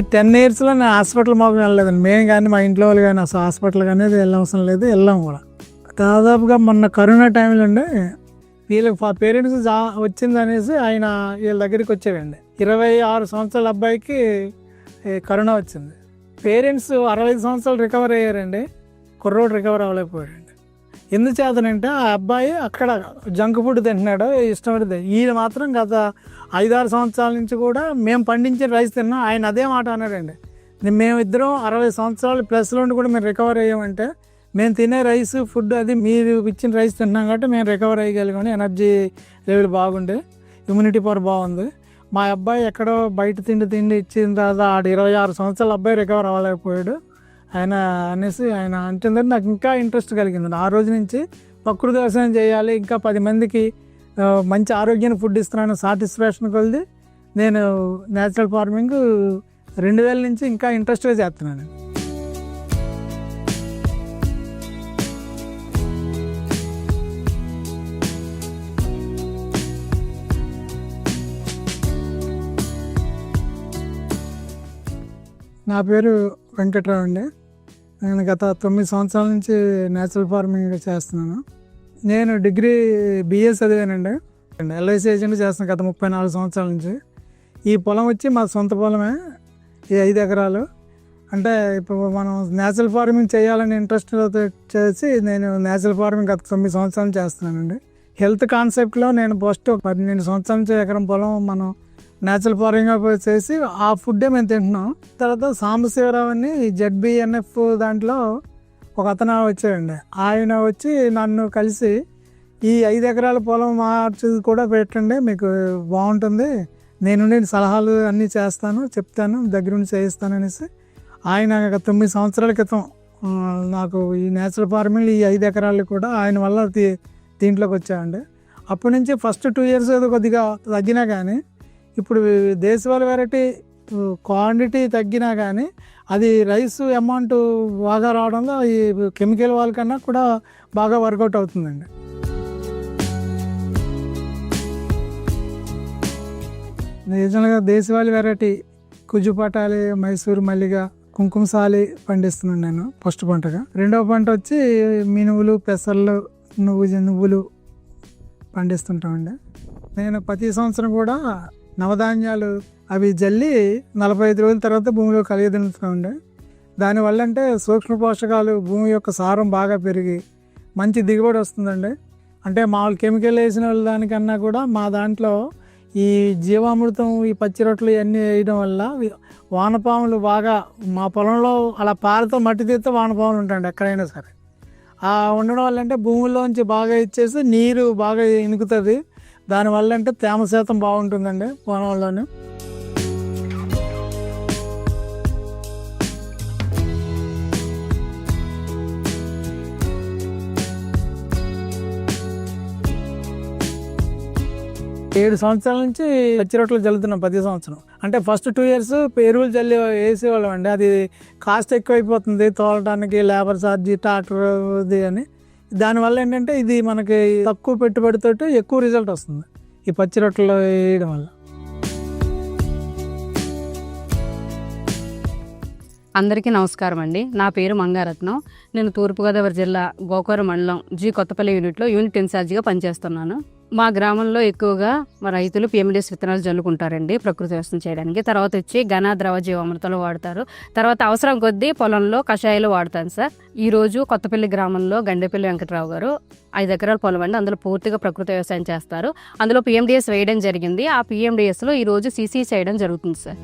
ఈ టెన్ ఇయర్స్లో నేను హాస్పిటల్ మాకు వెళ్ళలేదండి. మేము కానీ మా ఇంట్లో వాళ్ళు కానీ అసలు హాస్పిటల్ కానీ వెళ్ళవసరం లేదు వెళ్ళాం కూడా. దాదాపుగా మొన్న కరోనా టైంలో అండి వీళ్ళకి పేరెంట్స్ జా వచ్చింది అనేసి ఆయన వీళ్ళ దగ్గరికి వచ్చేవండి ఇరవై ఆరు సంవత్సరాల అబ్బాయికి కరోనా వచ్చింది. పేరెంట్స్ అరవై ఐదు సంవత్సరాలు రికవర్ అయ్యారండి. కుర్రోడు రికవర్ అవ్వలేకపోయాడు ఎందుచేతనంటే ఆ అబ్బాయి అక్కడ జంక్ ఫుడ్ తింటున్నాడు ఇష్టపడితే ఈయన మాత్రం గత ఐదారు సంవత్సరాల నుంచి కూడా మేము పండించిన రైస్ తిన్నాం ఆయన అదే మాట అన్నాడండి. మేమిద్దరం అరవై సంవత్సరాలు ప్లస్లో ఉండి కూడా మేము రికవర్ అయ్యామంటే మేము తినే రైస్ ఫుడ్ అది మీరు ఇచ్చిన రైస్ తిన్నాం కాబట్టి మేము రికవర్ అయ్యగలిగాం. ఎనర్జీ లెవెల్ బాగుండే ఇమ్యూనిటీ పవర్ బాగుంది. మా అబ్బాయి ఎక్కడో బయట తిండి తిండి ఇచ్చిన తర్వాత ఆడు ఇరవై ఆరు సంవత్సరాల అబ్బాయి రికవర్ అవ్వలేకపోయాడు. ఆయన అనేసి ఆయన అంటుందని నాకు ఇంకా ఇంట్రెస్ట్ కలిగింది. ఆ రోజు నుంచి ప్రకృతి వ్యవసాయం చేయాలి ఇంకా పది మందికి మంచి ఆరోగ్యాన్ని ఫుడ్ ఇస్తున్నాను సాటిస్ఫాక్షన్ కొలిది నేను న్యాచురల్ ఫార్మింగ్ రెండు వేల నుంచి ఇంకా ఇంట్రెస్ట్గా చేస్తున్నాను. నా పేరు వెంకట్రావు అండి. నేను గత తొమ్మిది సంవత్సరాల నుంచి న్యాచురల్ ఫార్మింగ్ చేస్తున్నాను. నేను డిగ్రీ బిఏ చదివానండి. ఎల్ఐసి ఏజెంట్ చేస్తున్నాను గత ముప్పై నాలుగు సంవత్సరాల నుంచి. ఈ పొలం వచ్చి మా సొంత పొలమే ఈ ఐదు ఎకరాలు. అంటే ఇప్పుడు మనం న్యాచురల్ ఫార్మింగ్ చేయాలని ఇంట్రెస్ట్ చేసి నేను న్యాచురల్ ఫార్మింగ్ గత తొమ్మిది సంవత్సరాలు చేస్తున్నానండి. హెల్త్ కాన్సెప్ట్లో నేను ఫస్ట్ పన్నెండు సంవత్సరాల నుంచి ఎకరం పొలం మనం న్యాచురల్ ఫార్మింగ్ చేసి ఆ ఫుడ్డే మేము తింటున్నాం. తర్వాత సాంబశివరావు అని జెడ్బిఎన్ఎఫ్ దాంట్లో ఒక అతను వచ్చాడండి. ఆయన వచ్చి నన్ను కలిసి ఈ ఐదు ఎకరాల పొలం మార్చి కూడా పెట్టండి మీకు బాగుంటుంది. నేను నేను సలహాలు అన్నీ చేస్తాను చెప్తాను దగ్గరుండి చేయిస్తాను అనేసి ఆయన తొమ్మిది సంవత్సరాల క్రితం నాకు ఈ నేచురల్ ఫార్మింగ్ ఈ ఐదు ఎకరాలు కూడా ఆయన వల్ల దీంట్లోకి వచ్చాయండి అప్పటి నుంచి ఫస్ట్ టూ ఇయర్స్ కొద్దిగా తగ్గినా కానీ ఇప్పుడు దేశవాళీ వెరైటీ క్వాంటిటీ తగ్గినా కానీ అది రైస్ అమౌంట్ బాగా రావడంలో ఈ కెమికల్ వాళ్ళ కన్నా కూడా బాగా వర్కౌట్ అవుతుందండి. నిజంగా దేశవాళీ వెరైటీ కుజుపటాలి మైసూరు మల్లిగ కుంకుమసాలి పండిస్తున్నాను నేను ఫస్ట్ పంటగా. రెండవ పంట వచ్చి మినువులు పెసర్లు నువ్వు నువ్వులు పండిస్తుంటామండి. నేను ప్రతి సంవత్సరం కూడా నవధాన్యాలు అవి జల్లి నలభై ఐదు రోజుల తర్వాత భూమిలో కలిగదించుతామండి దానివల్ల అంటే సూక్ష్మ పోషకాలు భూమి యొక్క సారం బాగా పెరిగి మంచి దిగుబడి వస్తుందండి. అంటే మామూలు కెమికల్ వేసిన వాళ్ళ దానికన్నా కూడా మా దాంట్లో ఈ జీవామృతం ఈ పచ్చి రొట్టెలు ఇవన్నీ వేయడం వల్ల వానపాములు బాగా మా పొలంలో అలా పారతో మట్టి తీస్తే వానపాములు ఉంటాయండి ఎక్కడైనా సరే. ఆ ఉండడం వల్ల అంటే భూమిలోంచి బాగా ఇచ్చేసి నీరు బాగా ఇనుకుతుంది. దానివల్ల అంటే తేమ శాతం బాగుంటుందండి పొలంలోనే ఏడు సంవత్సరాల నుంచి పచ్చి రొట్టెలు జల్లుతున్నాం ప్రతి సంవత్సరం. అంటే ఫస్ట్ టూ ఇయర్స్ ఎరువులు చల్లి వేసేవాళ్ళం అండి అది కాస్ట్ ఎక్కువైపోతుంది తోలడానికి లేబర్ ఛార్జీ ట్రాక్టర్ ఇది అని. దానివల్ల ఏంటంటే ఇది మనకి తక్కువ పెట్టుబడితోటి ఎక్కువ రిజల్ట్ వస్తుంది. ఈ పచ్చి రొట్టెలు వేయడం వల్ల. అందరికీ నమస్కారం అండి నా పేరు మంగారత్నం. నేను తూర్పుగోదావరి జిల్లా గోకూర మండలం జి కొత్తపల్లి యూనిట్లో యూనిట్ ఇన్ఛార్జిగా పనిచేస్తున్నాను. మా గ్రామంలో ఎక్కువగా మా రైతులు పిఎండిఎస్ విత్తనాలు జల్లుకుంటారండి ప్రకృతి వ్యవసాయం చేయడానికి. తర్వాత వచ్చి ఘన ద్రవ జీవామృతాలు వాడతారు. తర్వాత అవసరం కొద్దీ పొలంలో కషాయాలు వాడతాను సార్. ఈరోజు కొత్తపల్లి గ్రామంలో గండేపల్లి వెంకటరావు గారు ఐదు ఎకరాల పొలం అండి. అందులో పూర్తిగా ప్రకృతి వ్యవసాయం చేస్తారు. అందులో పిఎండిఎస్ వేయడం జరిగింది. ఆ పిఎండిఎస్లో ఈ రోజు సీసీ చేయడం జరుగుతుంది సార్.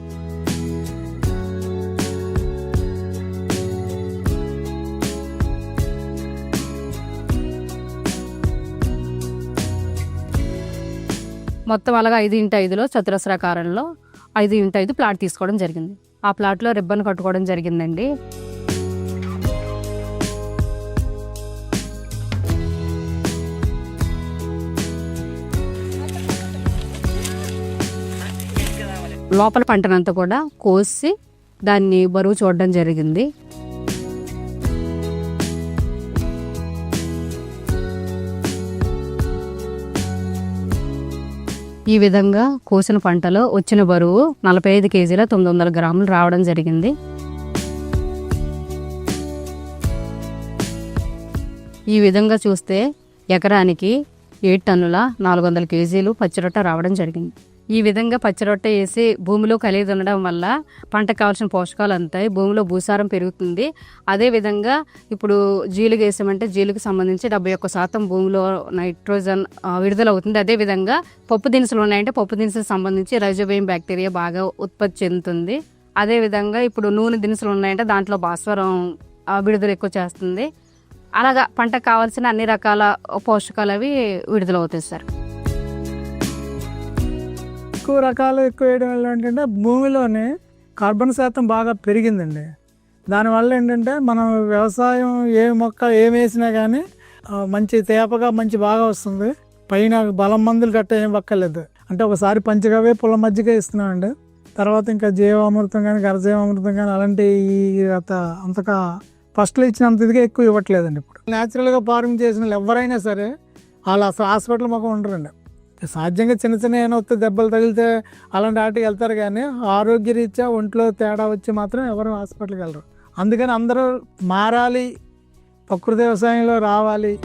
మొత్తం అలాగా ఐదు ఇంటి ఐదులో చతురస్రాకారంలో ఐదు ఇంటి ఐదు ప్లాట్ తీసుకోవడం జరిగింది. ఆ ప్లాట్లో రిబ్బన్ కట్టుకోవడం జరిగిందండి. లోపల పంటనంతా కూడా కోసి దాన్ని బరువు చూడడం జరిగింది. ఈ విధంగా కోసిన పంటలో వచ్చిన బరువు నలభై ఐదు కేజీల తొమ్మిది వందల గ్రాములు రావడం జరిగింది. ఈ విధంగా చూస్తే ఎకరానికి ఏడు టన్నుల నాలుగు వందల కేజీలు పచ్చిరొట్ట రావడం జరిగింది. ఈ విధంగా పచ్చిరొట్ట వేసి భూమిలో కలిగి ఉండడం వల్ల పంటకు కావాల్సిన పోషకాలు అంతాయి భూమిలో భూసారం పెరుగుతుంది. అదే విధంగా ఇప్పుడు జీలుగు వేసామంటే జీలుగు సంబంధించి డెబ్బై ఒక్క శాతం భూమిలో నైట్రోజన్ విడుదలవుతుంది. విడుదల అవుతుంది అదే విధంగా పప్పు దినుసులు ఉన్నాయంటే పప్పు దినుసులకు సంబంధించి రైజోబియం బ్యాక్టీరియా బాగా ఉత్పత్తి చెందుతుంది. అదే విధంగా ఇప్పుడు నూనె దినుసులు ఉన్నాయంటే దాంట్లో భాస్వరం విడుదల ఎక్కువ చేస్తుంది. అలాగా పంటకు కావాల్సిన అన్ని రకాల పోషకాలు అవి విడుదల అవుతాయి సార్. ఎక్కువ రకాలు ఎక్కువ వేయడం వల్ల ఏంటంటే భూమిలోని కార్బన్ శాతం బాగా పెరిగిందండి. దానివల్ల ఏంటంటే మనం వ్యవసాయం ఏ మొక్క ఏం వేసినా కానీ మంచి తేపగా మంచి బాగా వస్తుంది. పైన బలం మందులు గట్ట ఏం పక్కర్లేదు. అంటే ఒకసారి పంచగవే పొలం మజ్జిగ ఇస్తున్నామండి తర్వాత ఇంకా జీవామృతం కానీ గరజీవామృతం కానీ అలాంటి అంత అంతగా ఫస్ట్లో ఇచ్చినంత ఇదిగా ఎక్కువ ఇవ్వట్లేదండి ఇప్పుడు. న్యాచురల్గా ఫార్మింగ్ చేసిన వాళ్ళు ఎవరైనా సరే వాళ్ళు అసలు హాస్పిటల్ మొక్క ఉండరండి. సాధ్యంగా చిన్న చిన్న ఏమైనా వస్తే దెబ్బలు తగిలితే అలాంటి వాటికి వెళ్తారు కానీ ఆరోగ్య రీత్యా ఒంట్లో తేడా వచ్చి మాత్రం ఎవరు హాస్పిటల్కి వెళ్ళరు. అందుకని అందరూ మారాలి ప్రకృతి వ్యవసాయంలో రావాలి.